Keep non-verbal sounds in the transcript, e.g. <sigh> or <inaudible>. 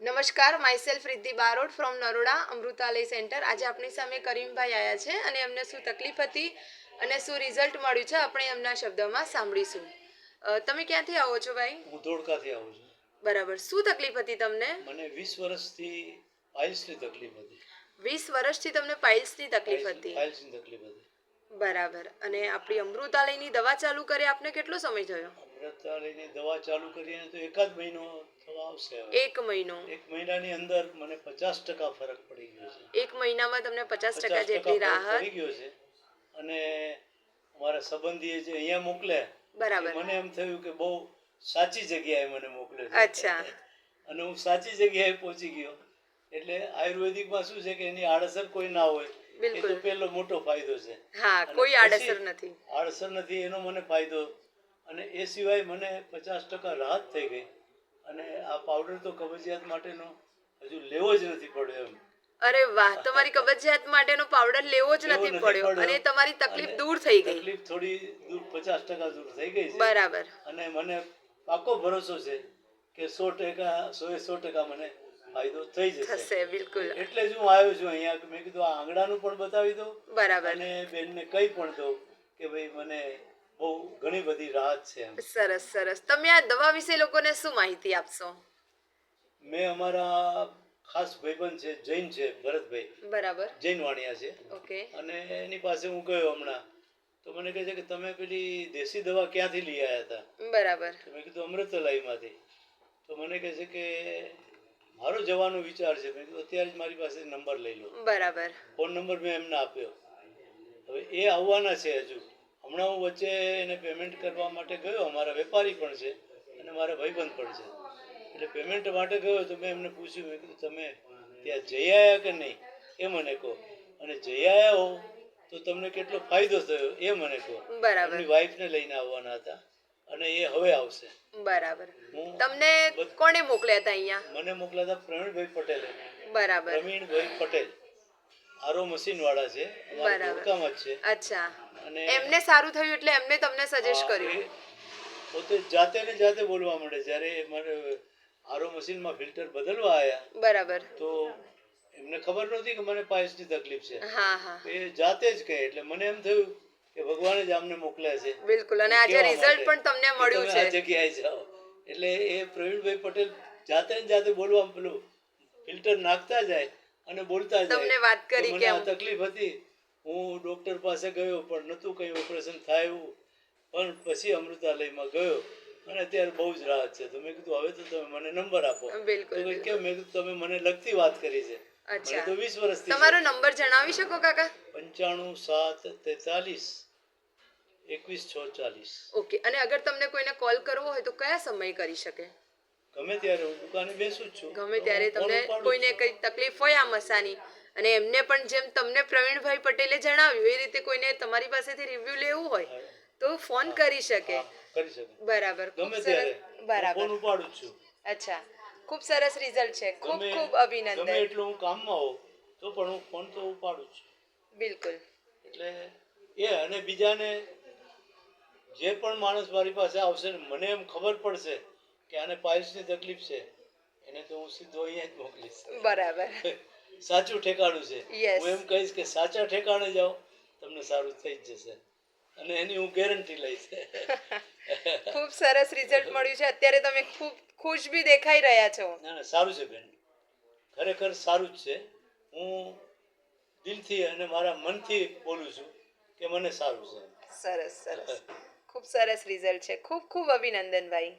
નમસ્કાર myself Riddhi Barot from Naroda Amrutalay center આજે આપણી સામે કરીમભાઈ આવ્યા છે અને એમને શું તકલીફ હતી અને શું રિઝલ્ટ મળ્યું છે આપણે એમના શબ્દોમાં સાંભળીશું. તમે ક્યાંથી આવો છો ભાઈ? હું ધોળકાથી આવું છું. બરાબર. શું તકલીફ હતી તમને? મને વીસ વર્ષથી પાઇલ્સની તકલીફ હતી. વીસ વર્ષથી તમને પાઇલ્સની તકલીફ હતી? પાઇલ્સની તકલીફ હતી. બરાબર. અને આપણી અમૃતાલયની દવા ચાલુ કરી આપને કેટલો સમય થયો? અમૃતાલયની દવા ચાલુ કરીને તો એકાદ મહિનો આવશે એક મહિનો. એક મહિનાની અંદર મને પચાસ ટકા ફરક પડી ગયો છે. એક મહિનામાં તમને પચાસ ટકા જેટલી રાહત. પડી ગયો છે. અને મારા સંબંધીએ જે અહીંયા મોકલે બરાબર. મને એમ થયું કે બહુ સાચી જગ્યાએ મને મોકલે છે. અચ્છા. અને હું સાચી જગ્યાએ પહોંચી ગયો. એટલે આયુર્વેદિકમાં શું છે કે એની આડઅસર કોઈ ના હોય એ. તો પેલો મોટો ફાયદો છે. હા કોઈ આડઅસર નથી. આડઅસર નથી એનો મને ફાયદો. અને એ સિવાય મને પચાસ ટકા રાહત થઈ ગઈ. અને આ પાવડર તો કબજિયાત માટેનો હજુ લેવો જ નથી પડ્યો એમ. અરે વાહ તમારી કબજિયાત માટેનો પાવડર લેવો જ નથી પડ્યો અને તમારી તકલીફ દૂર થઈ ગઈ. તકલીફ થોડી દૂર પચાસ ટકા દૂર થઈ ગઈ છે. બરાબર. અને મને પાકો ભરોસો છે કે સો ટકા સો એ સો ટકા મને ફાયદો થઈ જશે. થશે બિલકુલ. એટલે જ હું આવ્યો છું અહીંયા. મેં કીધું આ આંગણાનું પણ બતાવી દઉં બરાબર. અને બેનને કહી પણ દઉં કે ભાઈ મને બહુ ઘણી બધી રાહત છે સરસ સરસ. તમે આ દવા વિશે લોકોને શું માહિતી આપશો? મેં અમારા ખાસ ભાઈબંધ છે જૈન છે ભરતભાઈ. બરાબર. જૈન વાણિયા છે. ઓકે. અને એની પાસે હું ગયો હમણાં. તો મને કહે છે કે તમે પેલી દેશી દવા ક્યાંથી લઈ આવ્યા હતા? બરાબર. તો મેં કીધું અમૃતલાઈમાંથી. તો મને કહે છે કે મારો જવાનો વિચાર છે. મેં કીધું અત્યારે જ મારી પાસે નંબર લઈ લો. બરાબર. ફોન નંબર મેં એમને આપ્યો. હવે એ આવવાના છે હજુ. હમણાં હું વચ્ચે એને પેમેન્ટ કરવા માટે ગયો અમારા વેપારી પણ છે અને મારા ભાઈબંધ પણ છે. એટલે પેમેન્ટ માટે ગયો તો મેં એમને પૂછ્યું મેં કીધું તમે ત્યાં જઈ આવ્યા કે નહીં? એ મને કહો. અને જઈ આવ્યા હો તો તમને કેટલો ફાયદો થયો? એ મને કહો. બરાબર. વાઈફને લઈને આવવાના હતા અને એ હવે આવશે. બરાબર. તમને કોણે મોકલ્યા હતા અહીંયા? મને મોકલ્યા હતા પ્રવીણભાઈ પટેલે. બરાબર. પ્રવીણભાઈ પટેલ. આરો મશીન વાળા છે બરાબર. જ છે. અચ્છા. અને એમને સારું થયું એટલે એમને તમને સજેસ્ટ કર્યું. પોતે જાતે ને જાતે બોલવા માંડે. જ્યારે મારે આરો મશીનમાં ફિલ્ટર બદલવા આવ્યા બરાબર. તો એમને ખબર નહોતી કે મને પાયસની તકલીફ છે. હા હા. એ જાતે જ કહે એટલે મને એમ થયું કે ભગવાને જ આમને મોકલ્યા છે. બિલકુલ અને આજે રિઝલ્ટ પણ તમને મળ્યું છે. આ જગ્યાએ જાઓ. એટલે એ પ્રવીણભાઈ પટેલ જાતે ને જાતે બોલવા પેલું ફિલ્ટર નાખતા જાય અને બોલતા જાય. તમને વાત કરી કે તકલીફ હતી. હું ડૉક્ટર પાસે ગયો પણ નહોતું કંઈ ઓપરેશન થાય. પણ પછી અમૃતાલયમાં ગયો. અને અત્યારે બહુ જ રાહત છે. તો મેં કીધું હવે તો તમે મને નંબર આપો. બિલકુલ, કેમ મેં કીધું તમે મને લગતી વાત કરી છે. અચ્છા. તો વીસ વર્ષથી તમારો નંબર જણાવી શકો કાકા? પંચાણું સાત તેતાલીસ એકવીસ છ ચાલીસ ઓકે. અને અગર તમને કોઈને કોલ કરવો હોય તો કયા સમય કરી શકે? ગમે ત્યારે હું દુકાને બેસું છું. ગમે ત્યારે તમને કોઈને કઈ તકલીફ હોય આ મસાની અને એમને પણ જેમ તમને પ્રવીણભાઈ પટેલે જણાવ્યું એ રીતે કોઈને તમારી પાસેથી રિવ્યુ લેવું હોય તો ફોન કરી શકે. બરાબર બરાબર. ફોન ઉપાડું છું. અચ્છા ખૂબ સરસ રિઝલ્ટ છે. ખૂબ ખૂબ ગમે અભિનંદન. એટલું હું કામમાં હોઉં તો પણ હું ફોન તો ઉપાડું છું. બિલકુલ. એટલે એ અને બીજાને જે પણ માણસ મારી પાસે આવશે ને મને એમ ખબર પડશે કે આને પાયલ્સની તકલીફ છે એને તો હું સીધો અહીંયા જ મોકલીશ. બરાબર. <laughs> સાચું ઠેકાણું છે. હું એમ કહીશ કે સાચા ઠેકાણે જાઓ તમને સારું થઈ જ જશે. અને એની હું ગેરંટી લઈશ. <laughs> ખૂબ સરસ રિઝલ્ટ મળ્યું છે. અત્યારે તમે ખૂબ ખુશ બી દેખાઈ રહ્યા છો. ના ના સારું છે બેન. ખરેખર સારું જ છે. હું દિલથી અને મારા મનથી બોલું છું કે મને સારું છે. સરસ સરસ. ખૂબ સરસ રિઝલ્ટ છે. ખૂબ ખૂબ અભિનંદન ભાઈ.